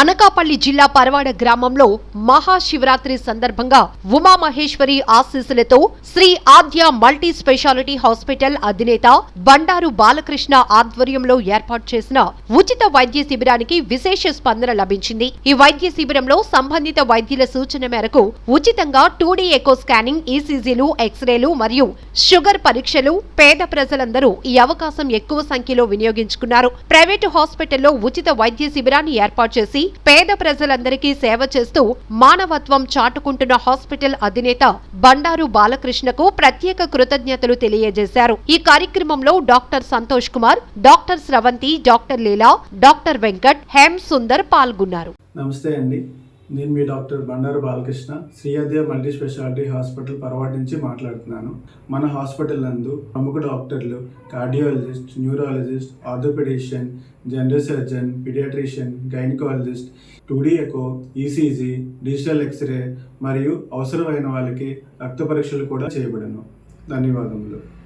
అనకాపల్లి జిల్లా పరవాడ గ్రామంలో మహాశివరాత్రి సందర్భంగా ఉమామహేశ్వరి ఆశీస్సులతో Sri Adya multi speciality hospital అధినేత బండారు బాలకృష్ణ ఆధ్వర్యంలో ఏర్పాటు చేసిన ఉచిత వైద్య శిబిరానికి విశేష స్పందన లభించింది. ఈ వైద్య శిబిరంలో సంబంధిత వైద్యుల సూచన మేరకు ఉచితంగా టూడీ ఎకో స్కానింగ్ ఈసీజీలు ఎక్స్రేలు మరియు షుగర్ పరీక్షలు పేద ప్రజలందరూ ఈ అవకాశం ఎక్కువ సంఖ్యలో వినియోగించుకున్నారు. ప్రైవేటు హాస్పిటల్లో ఉచిత వైద్య శిబిరాన్ని ఏర్పాటు చేసి పేద ప్రజలందరికీ సేవ చేస్తూ మానవత్వం చాటుకుంటున్న హాస్పిటల్ అధినేత బండారు బాలకృష్ణకు ప్రత్యేక కృతజ్ఞతలు తెలియజేశారు. ఈ కార్యక్రమంలో doctor Santosh Kumar doctor Sravanthi doctor Leela doctor Venkat Hem Sundar పాల్గొన్నారు. నమస్తే అండి. నేను మీ doctor Bandaru Balakrishna Sriyadya multi speciality hospital పరవాటి నుంచి మాట్లాడుతున్నాను. మన హాస్పిటల్ నందు ప్రముఖ డాక్టర్లు cardiologist neurologist orthopaedician general surgeon paediatrician gynaecologist two D echo ECG digital X-ray మరియు అవసరమైన వాళ్ళకి రక్త పరీక్షలు కూడా చేయబడను. ధన్యవాదములు.